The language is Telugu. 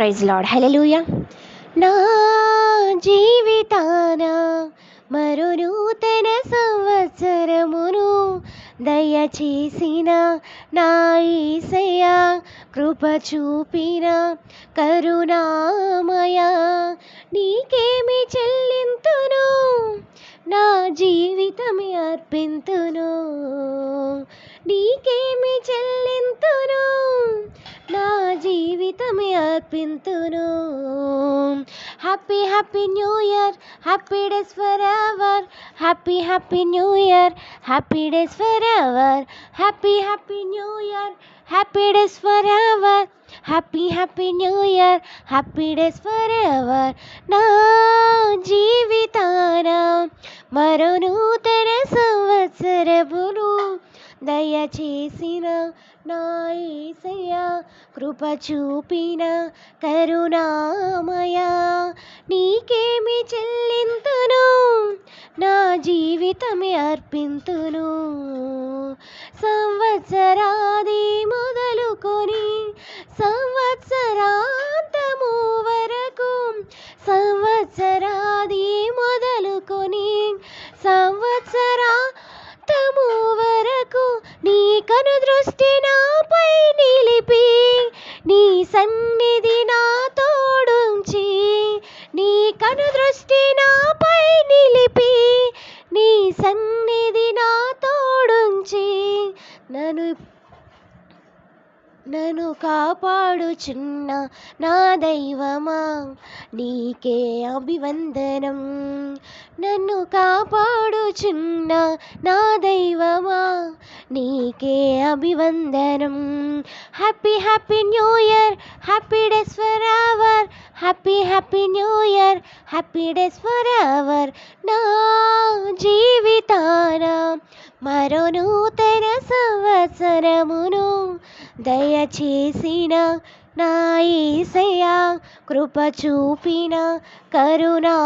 ప్రైజ్ లాడ్ హలెలూయ నా జీవితాన మరో నూతన సంవత్సరమును దయచేసిన నా ఈసయ కృప చూపిన కరుణామయ నీకేమి చెల్లింతును? నా జీవితమే అర్పింతును. నీకే జీవితమే అర్పింతును happy happy new year happy days forever happy happy new year happy days forever happy happy new year happy days forever happy happy new year happy days forever నా జీవితాన మరో నూతన సంవత్సరమును దయచేసిన నాయసయ్యా కృప చూపిన కరుణామయ. నీకేమి చెల్లింతును? నా జీవితమే అర్పింతును. సంవత్సరాది మొదలుకొని సంవత్సరాంతము వరకు సంవత్సరా సన్నిధి నా తోడుంచి నీ కను దృష్టి నాపై నిలిపి నీ సన్నిధి నా తోడుంచి నన్ను నన్ను కాపాడుచున్న నా దైవమా నీకే అభివందనం. నన్ను కాపాడుచున్న నా దైవమా నీకే అభివందనం. Happy happy new year happy days for our happy happy new year happy days for our నా జీవితాన మరో నూతన సంవత్సరమును దయచేసిన నా ఈసయ కృప చూపిన కరుణా